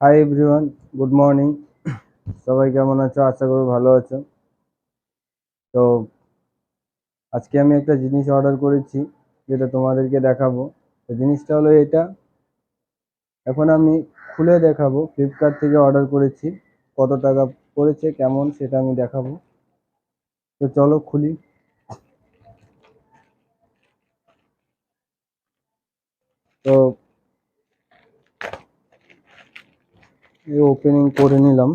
Hi everyone good morning সবাই কেমন আছো? আশা করি ভালো আছো। তো আজকে আমি একটা জিনিস অর্ডার করেছি, যেটা তোমাদেরকে দেখাবো। তো জিনিসটা হলো এটা। এখন আমি খুলে দেখাবো। ফ্লিপকার্ট থেকে অর্ডার করেছি। কত টাকা পড়েছে, কেমন, সেটা আমি দেখাবো। তো চলো খুলি। তো এই ওপেনিং করে নিলাম।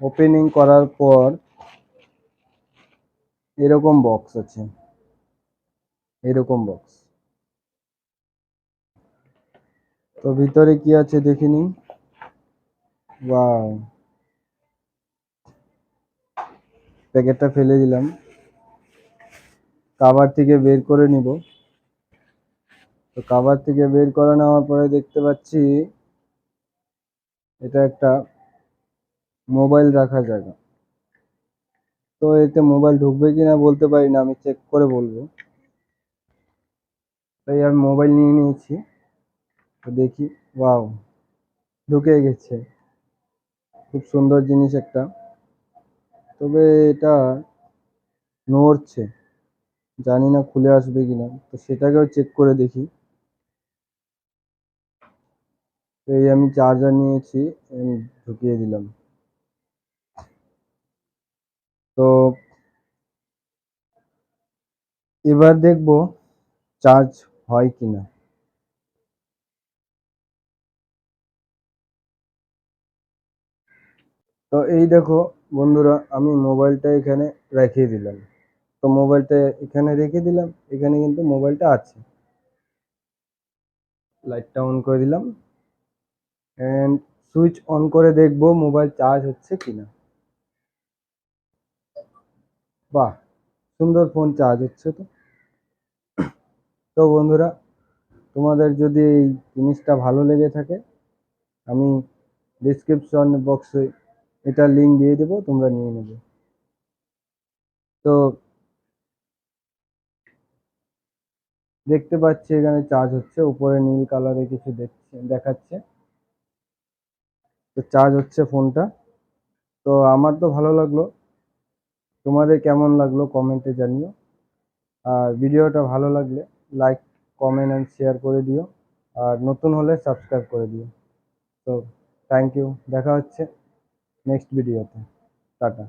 ওপেনিং করার পর এরকম বক্স আছে। এরকম বক্স তো ভিতরে কি আছে দেখিনি ওয়াও প্যাকেটটা ফেলে দিলাম। কাভার থেকে বের করে নিব। তো কাভার থেকে বের করে নেওয়ার পরে দেখতে পাচ্ছি এটা একটা মোবাইল রাখার জায়গা। তো এতে মোবাইল ঢুকবে কি না বলতে পারি না, আমি চেক করে বলব। তাই আমি মোবাইল নিয়ে নিয়েছি। তো দেখি ওয়াও ঢুকে গেছে। খুব সুন্দর জিনিস একটা। তবে এটা নড়ছে, জানি না খুলে আসবে কিনা। তো সেটাকেও চেক করে দেখি। এই আমি চার্জার নিয়েছি ঢুকিয়ে দিলাম। তো এবার দেখব চার্জ হয় কিনা। তো এই দেখো বন্ধুরা, আমি মোবাইলটা এখানে রেখে দিলাম। তো মোবাইলটা এখানে রেখে দিলাম, এখানে কিন্তু মোবাইলটা আছে। লাইটটা অন করে দিলাম। অ্যান্ড সুইচ অন করে দেখব মোবাইল চার্জ হচ্ছে কিনা। বাহ, সুন্দর ফোন চার্জ হচ্ছে তো। তো বন্ধুরা, তোমাদের যদি এই জিনিসটা ভালো লেগে থাকে, আমি ডিসক্রিপশন বক্সে এটা লিঙ্ক দিয়ে দেবো, তোমরা নিয়ে নেবে। তো দেখতে পাচ্ছি এখানে চার্জ হচ্ছে, উপরে নীল কালারে কিছু দেখছে, দেখাচ্ছে। তো চার্জ হচ্ছে ফোনটা তো আমার তো ভালো লাগল। তোমাদের কেমন লাগল কমেন্টে জানিও। আর ভিডিওটা ভালো লাগলে লাইক কমেন্ট অ্যান্ড শেয়ার করে দিও। আর নতুন হলে সাবস্ক্রাইব করে দিও। তো থ্যাংক ইউ দেখা হচ্ছে নেক্সট ভিডিওতে টাটা।